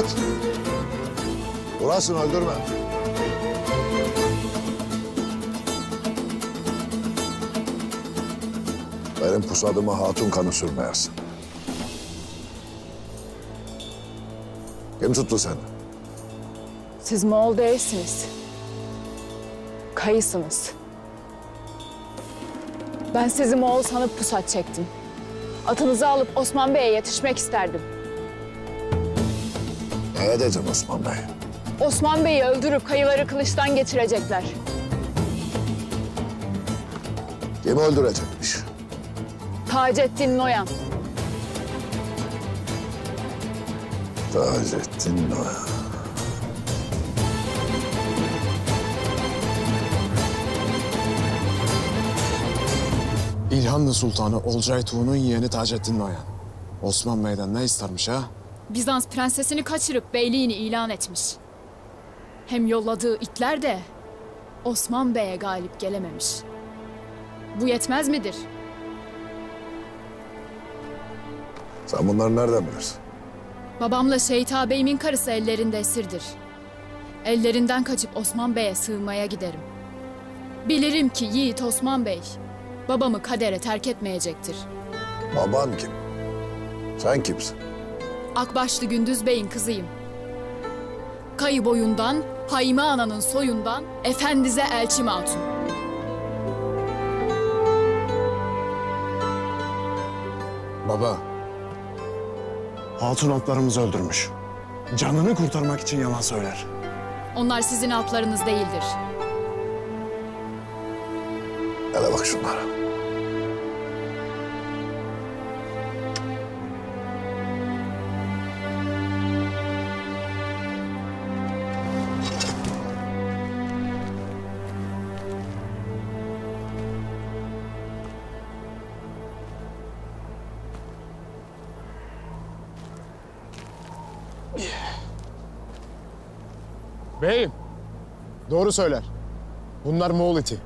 Ferhat. Burasını öldürme. Benim pusadıma hatun kanı sürmeyersin. Kim tuttu seni? Siz Moğol değilsiniz. Kayısınız. Ben sizi Moğol sanıp pusat çektim. Atınızı alıp Osman Bey'e yetişmek isterdim. Ne edeceksin Osman Bey? Osman Bey'i öldürüp kayıları kılıçtan geçirecekler. Kim öldürecekmiş? Taceddin Noyan. Taceddin Noyan. İlhanlı Sultanı Olcay Tuğ'un yeğeni Taceddin Noyan. Osman Bey'den ne istermiş ha? Bizans prensesini kaçırıp beyliğini ilan etmiş. Hem yolladığı itler de Osman Bey'e galip gelememiş. Bu yetmez midir? Sen bunları nereden bilirsin? Babamla Şehit ağabeyimin karısı ellerinde esirdir. Ellerinden kaçıp Osman Bey'e sığınmaya giderim. Bilirim ki Yiğit Osman Bey, babamı kadere terk etmeyecektir. Baban kim? Sen kimsin? Akbaşlı Gündüz Bey'in kızıyım. Kayı boyundan, Hayime Ana'nın soyundan, Efendize Elçim Hatun. Baba. Hatun atlarımızı öldürmüş. Canını kurtarmak için yalan söyler. Onlar sizin altlarınız değildir. Hele bak şunlara. Beyim. Doğru söyler. Bunlar Moğol iti.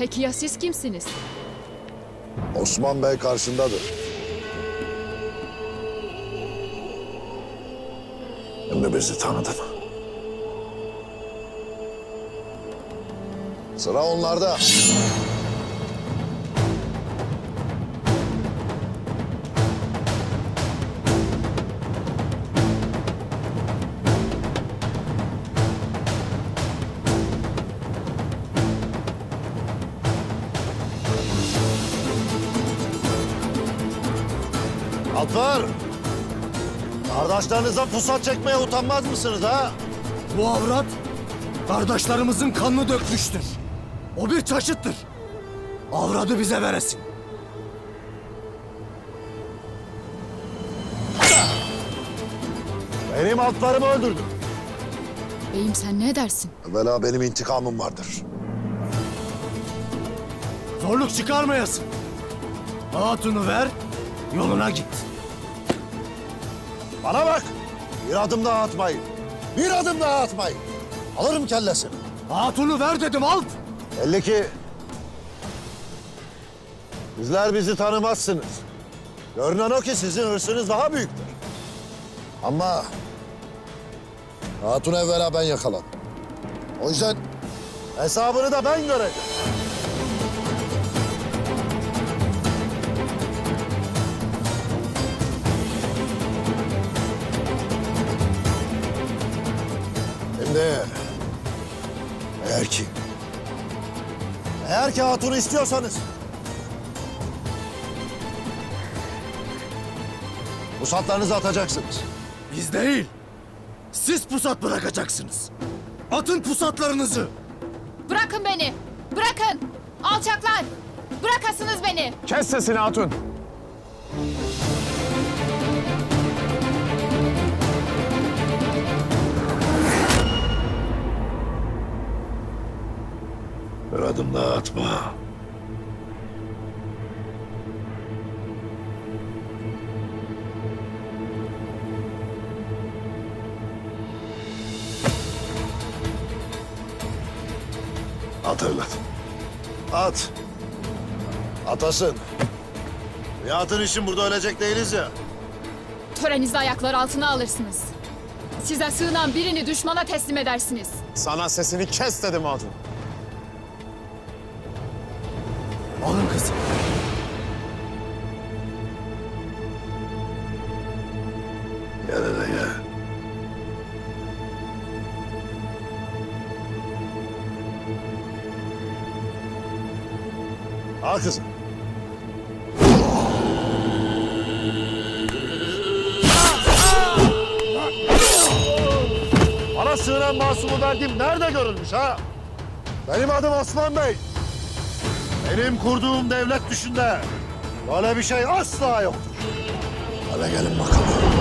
Peki ya siz kimsiniz? Osman Bey karşındadır. Şimdi bizi tanıdın. Sıra onlarda. Alper! Kardeşlerinize pusat çekmeye utanmaz mısınız ha? Bu avrat kardeşlerimizin kanını dökmüştür. O bir taşıttır. Avradı bize veresin. Benim altlarımı öldürdün. Beyim sen ne dersin? Evvela benim intikamım vardır. Zorluk çıkarmayasın. Hatunu ver, yoluna git. Bana bak! Bir adım daha atmayın. Bir adım daha atmayın. Alırım kellesini. Hatunu ver dedim Alp. Belli ki... Sizler bizi tanımazsınız. Görünen o ki sizin hırsınız daha büyüktür. Ama Hatun evvela ben yakaladım. O yüzden Hesabını da ben göreceğim. Eğer ki hatunu istiyorsanız... Pusatlarınızı atacaksınız. Biz değil. Siz pusat bırakacaksınız. Atın pusatlarınızı. Bırakın beni! Bırakın! Alçaklar! Bırakasınız beni! Kes sesini Hatun. Adım daha atma. At evlat. At. Atasın. Nihat'ın için burada ölecek değiliz ya. Törenizde ayaklar altına alırsınız. Size sığınan birini düşmana teslim edersiniz. Sana sesini kes dedim hatun. Hele gel. Al kızım. Bana sığınan masumu verdiğim nerede görülmüş ha? Benim adım Osman Bey. Benim kurduğum devlet düşünde böyle bir şey asla yoktur. Hele gelin bakalım.